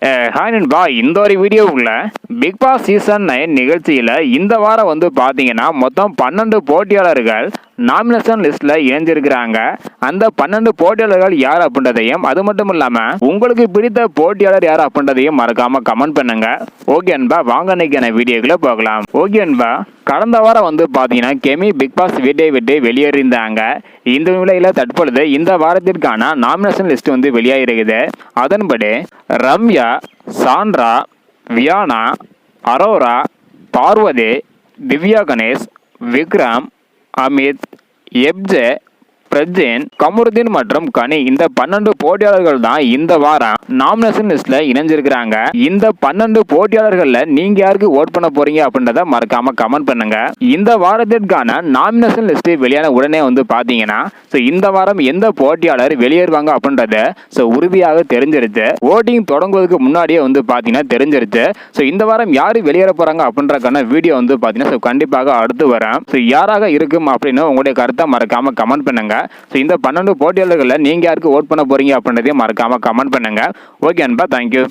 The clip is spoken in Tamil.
uh, ஹாய் நண்பா இந்த ஒரு வீடியோவுக்குள்ள பிக் பாஸ் சீசன் நைன் நிகழ்ச்சியில் இந்த வாரம் வந்து பார்த்தீங்கன்னா மொத்தம் பன்னெண்டு போட்டியாளர்கள் நாமினேஷன் லிஸ்ட்ல இணைஞ்சிருக்கிறாங்க. அந்த பன்னெண்டு போட்டியாளர்கள் யார் அப்படின்றதையும் அது மட்டும் இல்லாம உங்களுக்கு பிடித்த போட்டியாளர் யார் அப்படின்றதையும் மறக்காம கமெண்ட் பண்ணுங்க. ஓகே அன்பா வாங்க அன்னைக்கான வீடியோக்குள்ள போகலாம். ஓகே அன்பா கடந்த வாரம் வந்து பார்த்தீங்கன்னா கெமி பிக் பாஸ் வீட்டை விட்டு வெளியேறியிருந்தாங்க. இந்த நிலையில் தற்பொழுது இந்த வாரத்திற்கான நாமினேஷன் லிஸ்ட் வந்து வெளியாகிருக்குது. அதன்படி ரம்யா சாண்ட்ரா வியானா அரோரா பார்வதி திவ்யா கணேஷ் விக்ரம் அமித் எப்ஜே பிரஜேன் கமருதீன் மற்றும் கனி இந்த பன்னெண்டு போட்டியாளர்கள் தான் இந்த வாரம் நாமினேஷன் லிஸ்ட்ல இணைஞ்சிருக்கிறாங்க. இந்த பன்னெண்டு போட்டியாளர்கள்ல நீங்க யாருக்கு ஓட் பண்ண போறீங்க அப்படின்றத மறக்காம கமெண்ட் பண்ணுங்க. இந்த வாரத்திற்கான நாமினேஷன் லிஸ்ட் வெளியான உடனே வந்து பாத்தீங்கன்னா ஸோ இந்த வாரம் எந்த போட்டியாளர் வெளியேறுவாங்க அப்படின்றத ஸோ உறுதியாக தெரிஞ்சிருச்சு. ஓட்டிங் தொடங்குவதற்கு முன்னாடியே வந்து பாத்தீங்கன்னா தெரிஞ்சிருச்சு. ஸோ இந்த வாரம் யாரு வெளியேற போறாங்க அப்படின்றக்கான வீடியோ வந்து பாத்தீங்கன்னா ஸோ கண்டிப்பாக அடுத்து வரேன் ஸோ யாராக இருக்கும் அப்படின்னு உங்களுடைய கருத்தை மறக்காம கமெண்ட் பண்ணுங்க. ஸோ இந்த பன்னெண்டு போட்டியாளர்களில் நீங்கள் யாருக்கு ஓட் பண்ண போகிறீங்க அப்படின்றதையும் மறக்காமல் கமெண்ட் பண்ணுங்கள் ஓகே அன்பா தேங்க்யூ